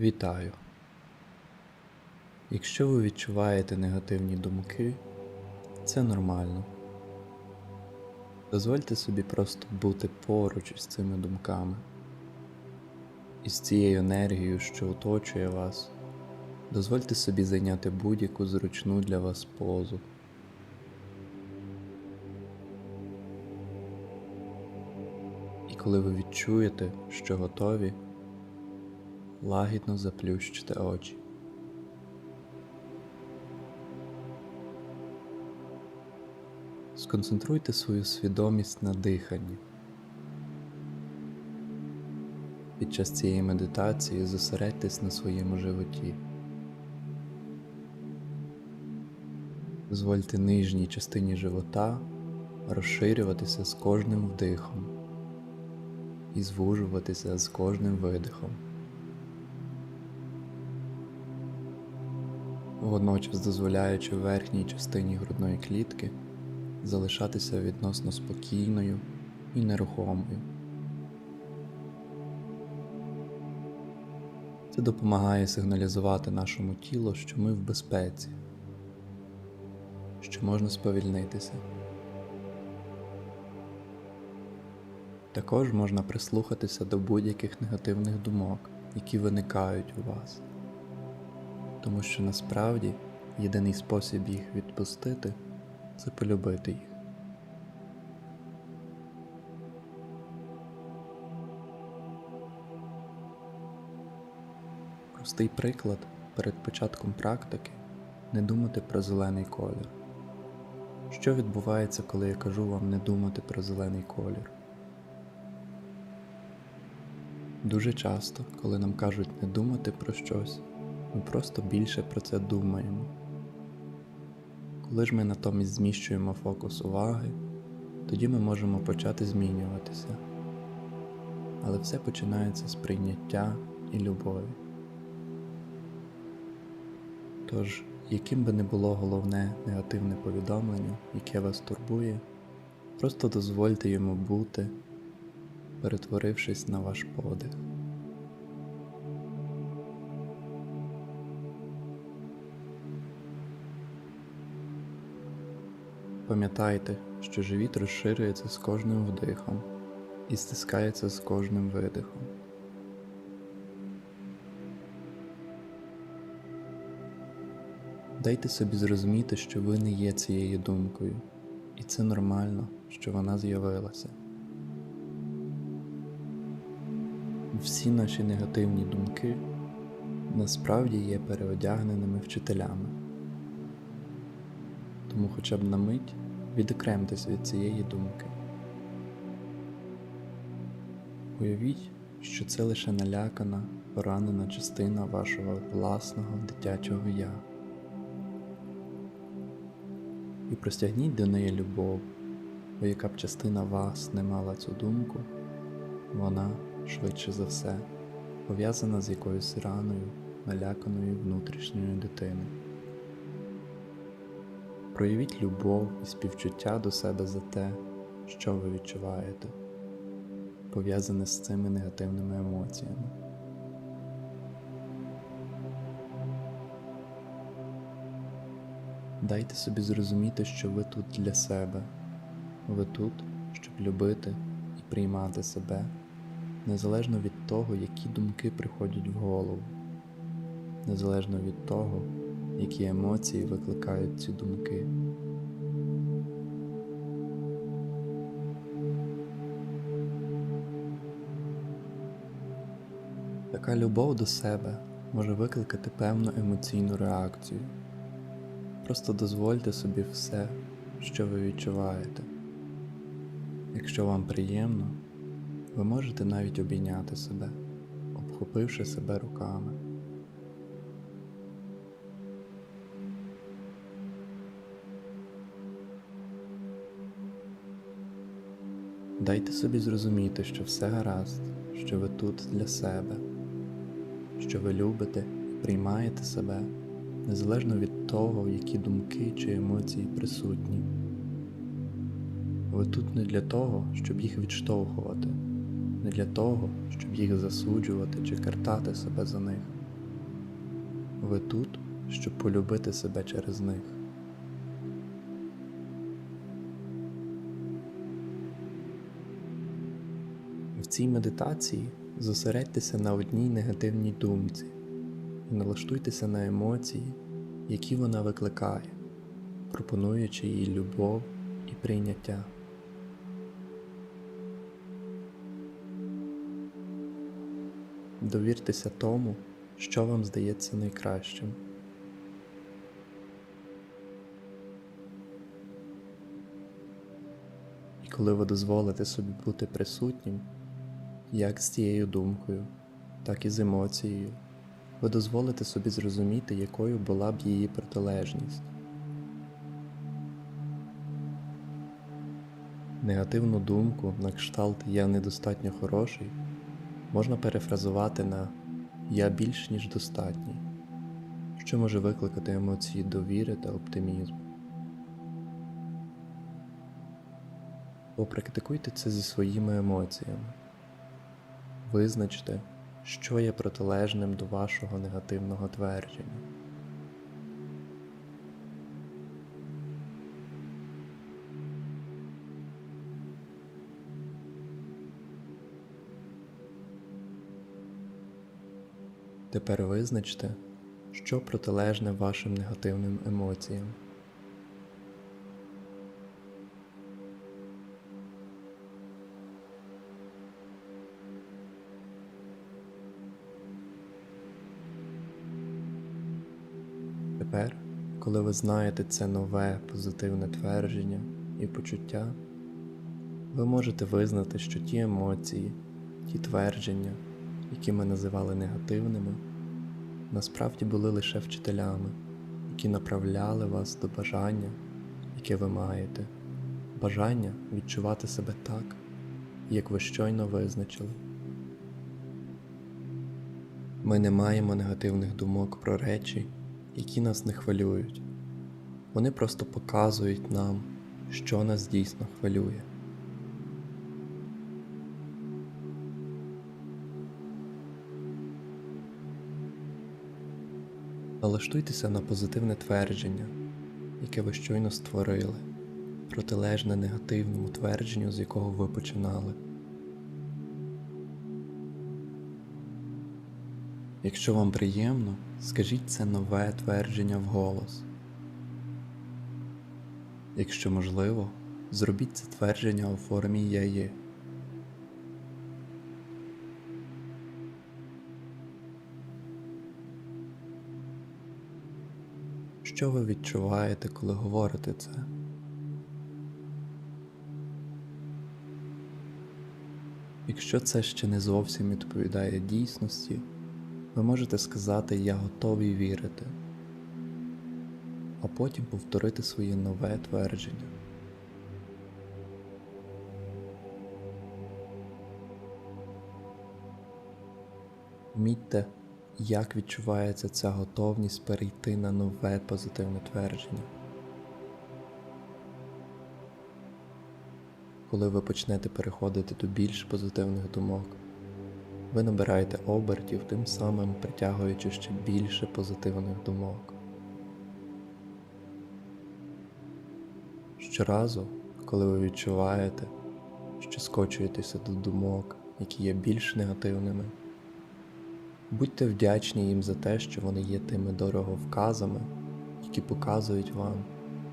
Вітаю! Якщо ви відчуваєте негативні думки, це нормально. Дозвольте собі просто бути поруч із цими думками, із цією енергією, що оточує вас. Дозвольте собі зайняти будь-яку зручну для вас позу. І коли ви відчуєте, що готові, лагідно заплющте очі. Сконцентруйте свою свідомість на диханні. Під час цієї медитації зосередьтесь на своєму животі. Дозвольте нижній частині живота розширюватися з кожним вдихом і звужуватися з кожним видихом. Водночас дозволяючи верхній частині грудної клітки залишатися відносно спокійною і нерухомою. Це допомагає сигналізувати нашому тілу, що ми в безпеці, що можна сповільнитися. Також можна прислухатися до будь-яких негативних думок, які виникають у вас, тому що насправді єдиний спосіб їх відпустити це полюбити їх. Простий приклад перед початком практики не думати про зелений колір. Що відбувається, коли я кажу вам не думати про зелений колір? Дуже часто, коли нам кажуть не думати про щось, ми просто більше про це думаємо. Коли ж ми натомість зміщуємо фокус уваги, тоді ми можемо почати змінюватися. Але все починається з прийняття і любові. Тож, яким би не було головне негативне повідомлення, яке вас турбує, просто дозвольте йому бути, перетворившись на ваш подих. Пам'ятайте, що живіт розширюється з кожним вдихом і стискається з кожним видихом. Дайте собі зрозуміти, що ви не є цією думкою, і це нормально, що вона з'явилася. Всі наші негативні думки насправді є переодягненими вчителями. Тому хоча б на мить відокремтесь від цієї думки. Уявіть, що це лише налякана, поранена частина вашого власного дитячого я. І простягніть до неї любов, бо яка б частина вас не мала цю думку, вона, швидше за все, пов'язана з якоюсь раною, наляканою внутрішньою дитиною. Проявіть любов і співчуття до себе за те, що ви відчуваєте, пов'язане з цими негативними емоціями. Дайте собі зрозуміти, що ви тут для себе, ви тут, щоб любити і приймати себе, незалежно від того, які думки приходять в голову, незалежно від того, які емоції викликають ці думки. Така любов до себе може викликати певну емоційну реакцію. Просто дозвольте собі все, що ви відчуваєте. Якщо вам приємно, ви можете навіть обійняти себе, обхопивши себе руками. Дайте собі зрозуміти, що все гаразд, що ви тут для себе, що ви любите і приймаєте себе, незалежно від того, які думки чи емоції присутні. Ви тут не для того, щоб їх відштовхувати, не для того, щоб їх засуджувати чи картати себе за них. Ви тут, щоб полюбити себе через них. В цій медитації зосередьтеся на одній негативній думці і налаштуйтеся на емоції, які вона викликає, пропонуючи їй любов і прийняття. Довіртеся тому, що вам здається найкращим. І коли ви дозволите собі бути присутнім, як з цією думкою, так і з емоцією, ви дозволите собі зрозуміти, якою була б її протилежність. Негативну думку на кшталт Я недостатньо хороший можна перефразувати на Я більш ніж достатній, що може викликати емоції довіри та оптимізму. Попрактикуйте це зі своїми емоціями. Визначте, що є протилежним до вашого негативного твердження. Тепер визначте, що протилежне вашим негативним емоціям. Тепер, коли ви знаєте це нове позитивне твердження і почуття, ви можете визнати, що ті емоції, ті твердження, які ми називали негативними, насправді були лише вчителями, які направляли вас до бажання, яке ви маєте, бажання відчувати себе так, як ви щойно визначили. Ми не маємо негативних думок про речі, які нас не хвилюють. Вони просто показують нам, що нас дійсно хвилює. Налаштуйтеся на позитивне твердження, яке ви щойно створили, протилежне негативному твердженню, з якого ви починали. Якщо вам приємно, скажіть це нове твердження вголос. Якщо можливо, зробіть це твердження у формі я є. Що ви відчуваєте, коли говорите це? Якщо це ще не зовсім відповідає дійсності, ви можете сказати Я готовий вірити, а потім повторити своє нове твердження. Вмітьте, як відчувається ця готовність перейти на нове позитивне твердження. Коли ви почнете переходити до більш позитивних думок, ви набираєте обертів, тим самим притягуючи ще більше позитивних думок. Щоразу, коли ви відчуваєте, що скочуєтеся до думок, які є більш негативними, будьте вдячні їм за те, що вони є тими дороговказами, які показують вам,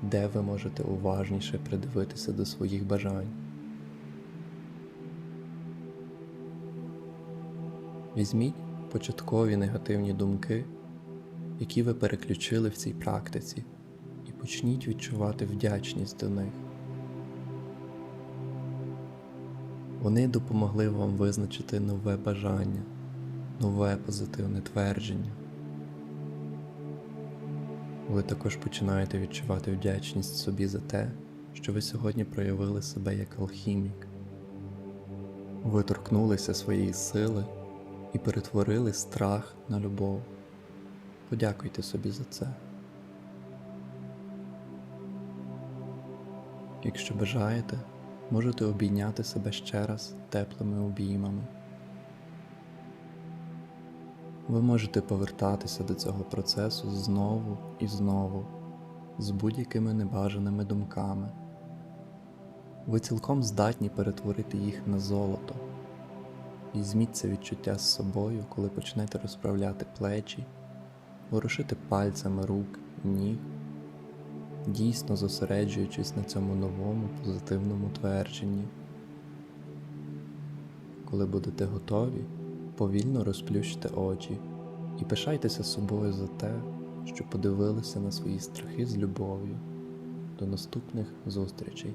де ви можете уважніше придивитися до своїх бажань. Візьміть початкові негативні думки, які ви переключили в цій практиці, і почніть відчувати вдячність до них. Вони допомогли вам визначити нове бажання, нове позитивне твердження. Ви також починаєте відчувати вдячність собі за те, що ви сьогодні проявили себе як алхімік. Ви торкнулися своєї сили і перетворили страх на любов. Подякуйте собі за це. Якщо бажаєте, можете обійняти себе ще раз теплими обіймами. Ви можете повертатися до цього процесу знову і знову, з будь-якими небажаними думками. Ви цілком здатні перетворити їх на золото. Візьміть це відчуття з собою, коли почнете розправляти плечі, ворушити пальцями рук, ніг, дійсно зосереджуючись на цьому новому позитивному твердженні. Коли будете готові, повільно розплющте очі і пишайтеся собою за те, що подивилися на свої страхи з любов'ю. До наступних зустрічей!